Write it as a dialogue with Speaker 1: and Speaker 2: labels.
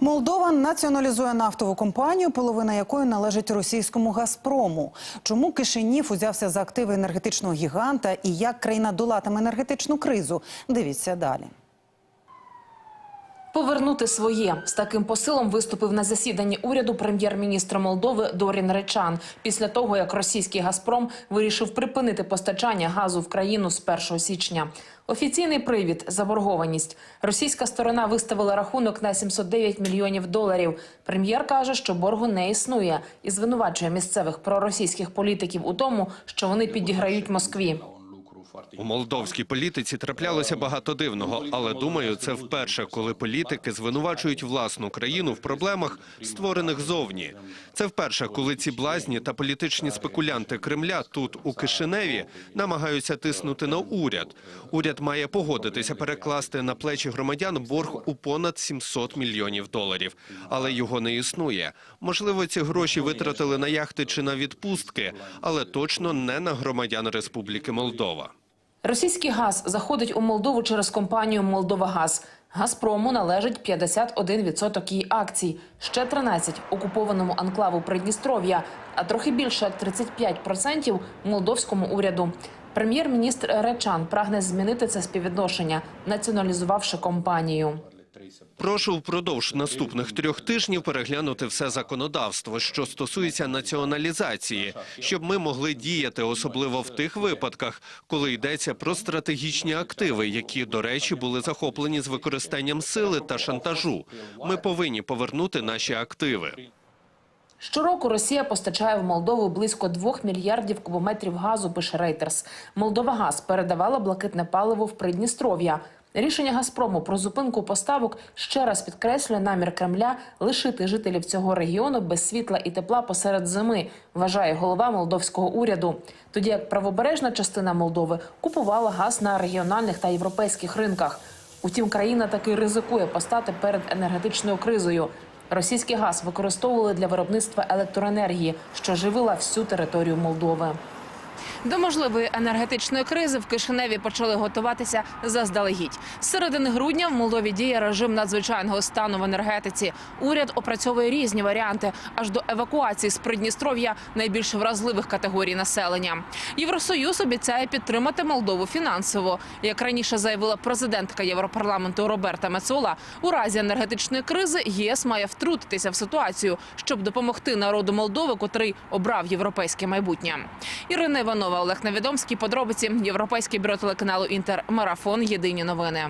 Speaker 1: Молдова націоналізує нафтову компанію, половина якої належить російському Газпрому. Чому Кишинів узявся за активи енергетичного гіганта і як країна долатиме енергетичну кризу? Дивіться далі.
Speaker 2: Повернути своє з таким посилом виступив на засіданні уряду прем'єр-міністр Молдови Дорін Речан після того, як російський Газпром вирішив припинити постачання газу в країну з 1 січня. Офіційний привід заборгованість. Російська сторона виставила рахунок на 709 мільйонів доларів. Прем'єр каже, що боргу не існує і звинувачує місцевих проросійських політиків у тому, що вони підіграють Москві.
Speaker 3: У молдовській політиці траплялося багато дивного, але думаю, це вперше, коли політики звинувачують власну країну в проблемах, створених зовні. Це вперше, коли ці блазні та політичні спекулянти Кремля тут у Кишиневі намагаються тиснути на уряд. Уряд має погодитися перекласти на плечі громадян борг у понад 700 мільйонів доларів, але його не існує. Можливо, ці гроші витратили на яхти чи на відпустки, але точно не на громадян Республіки Молдова.
Speaker 2: Російський газ заходить у Молдову через компанію «Молдовагаз». «Газпрому» належить 51% її акцій, ще 13% – окупованому анклаву Придністров'я, а трохи більше як 35% – молдовському уряду. Прем'єр-міністр Речан прагне змінити це співвідношення, націоналізувавши компанію.
Speaker 3: Прошу впродовж наступних трьох тижнів переглянути все законодавство, що стосується націоналізації, щоб ми могли діяти, особливо в тих випадках, коли йдеться про стратегічні активи, які, до речі, були захоплені з використанням сили та шантажу. Ми повинні повернути наші активи.
Speaker 2: Щороку Росія постачає в Молдову близько 2 мільярдів кубометрів газу, пише Рейтерс. Молдовагаз передавала блакитне паливо в Придністров'я. Рішення Газпрому про зупинку поставок ще раз підкреслює намір Кремля лишити жителів цього регіону без світла і тепла посеред зими, вважає голова молдовського уряду. Тоді як правобережна частина Молдови купувала газ на регіональних та європейських ринках. Утім, країна таки ризикує постати перед енергетичною кризою. Російський газ використовували для виробництва електроенергії, що живила всю територію Молдови. До можливої енергетичної кризи в Кишиневі почали готуватися заздалегідь. З середини грудня в Молдові діє режим надзвичайного стану в енергетиці. Уряд опрацьовує різні варіанти аж до евакуації з Придністров'я найбільш вразливих категорій населення. Євросоюз обіцяє підтримати Молдову фінансово. Як раніше заявила президентка Європарламенту Роберта Мецола, у разі енергетичної кризи єС має втрутитися в ситуацію, щоб допомогти народу Молдови, котрий обрав європейське майбутнє. Ірина Іванова, Олег Невідомський. Подробиці Європейське бюро телеканалу Інтер. Марафон. Єдині новини.